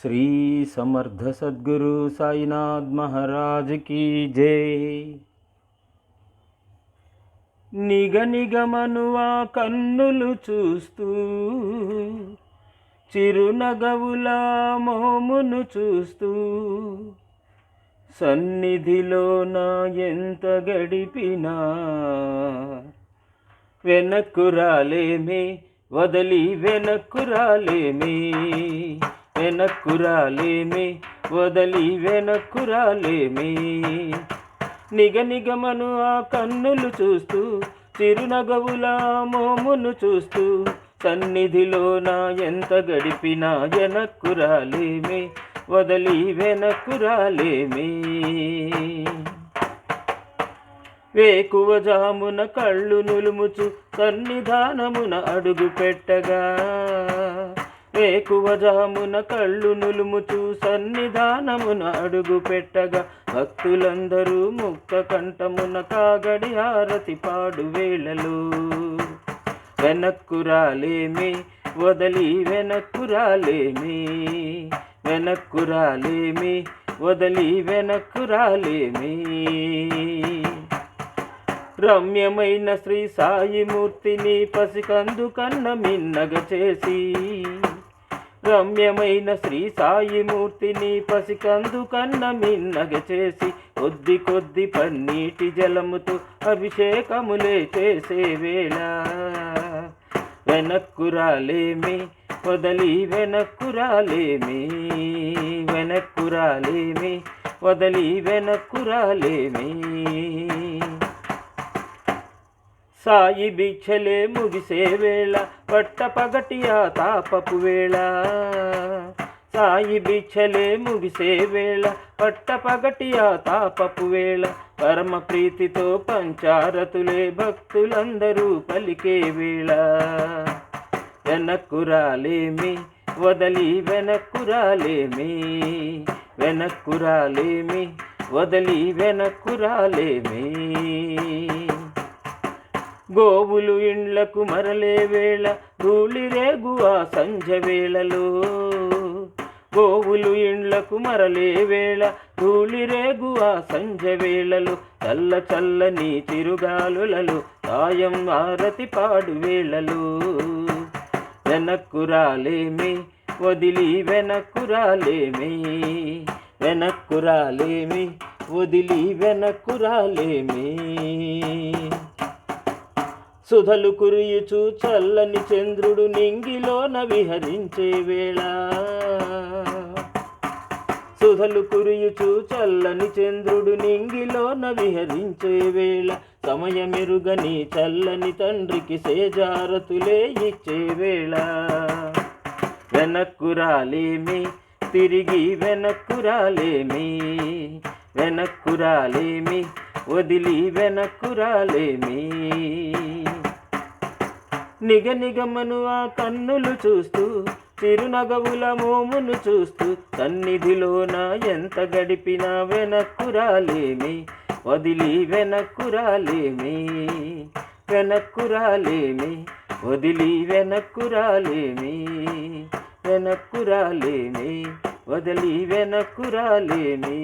శ్రీ సమర్థ సద్గురు సాయినాథ్ మహారాజ్ కీ జై. నిగ నిగమనువా కన్నులు చూస్తూ చిరునగవుల మోమును చూస్తూ సన్నిధిలో నా ఎంత గడిపినా వెనక్కు రాలేమే వదలి వెనక్కు రాలేమే. వెనక్కురాలేమి వదలి వెనక్కురాలేమి. నిగ నిగమను ఆ కన్నులు చూస్తూ చిరునగవుల మోమును చూస్తూ సన్నిధిలో నా ఎంత గడిపినా వెనక్కురాలేమి వదలి వెనక్కురాలేమి. వేకువ జామున కళ్ళు నులుముచు సన్నిధానమున అడుగు పెట్టగా వేకువ జామున కళ్ళు నులుముచూ సన్నిధానమున అడుగు పెట్టగా భక్తులందరూ ముక్త కంఠమున కాగడి హారతి పాడు వేళలు. వెనక్కు రాలేమి వదలి వెనక్కు రాలేమి. వెనక్కు రాలేమి వదలి వెనక్కు రాలేమి. రమ్యమైన శ్రీ సాయిమూర్తిని పసికందు కన్న మిన్నగ చేసి రమ్యమైన శ్రీ సాయిమూర్తిని పసికందు కన్న మిన్నగ చేసి కొద్ది కొద్ది పన్నీటి జలముతో అభిషేకములే చేసే వేళ. వెనక్కు రాలేమి వదలి వెనక్కు రాలేమి వెనక్కు రాలేమి వదలి వెనక్కు రాలేమి. సాయి బిచ్చలే ముగిసే వేళ పట్ట పగటి ఆ తాపపు వేళ. సాయి బిచ్చలే ముగిసే వేళ. పట్ట పగటియా తాపపు వేళ. పరమ ప్రీతితో పంచారతులే భక్తులందరూ పలికే వేళ. వెనక్కురాలేమి వదలి వెనక్కురాలేమి వెనక్కురాలేమి వదలి వెనక్కురాలేమి రాలేమి. గోవులు ఇండ్లకు మరలే వేళ ధూళిరేగు ఆ సంజ వేళలో. గోవులు ఇండ్లకు మరలే వేళ ధూళిరేగు ఆ సంజ వేళలు. చల్ల చల్లని తిరుగాలులలు సాయం ఆరతి పాడు వేళలు. వెనక్కు రాలేమి వదిలి వెనక్కు రాలేమి. వెనక్కు రాలేమి వదిలి వెనక్కు రాలేమి. సుధలు కురియుచు చల్లని చంద్రుడు నింగిలోన విహరించే వేళ. సుధలు కురియుచు చల్లని చంద్రుడు నింగిలోన విహరించే వేళ. సమయమెరుగని చల్లని తండ్రికి సేజారతులే ఇచ్చే వేళ. వెనక్కు రాలేమి తిరిగి వెనక్కు రాలేమి. వెనక్కు రాలేమి వదిలి వెనక్కు రాలేమి. నిగ నిగమను ఆ కన్నులు చూస్తూ చిరునగవుల మోమును చూస్తూ సన్నిధిలోన ఎంత గడిపినా వెనక్కు రాలేమి వదిలి వెనక్కు రాలేమి వెనక్కు రాలేమి వదిలి వెనక్కు రాలేమి వెనక్కు రాలేమి వదిలి వెనక్కు రాలేమి.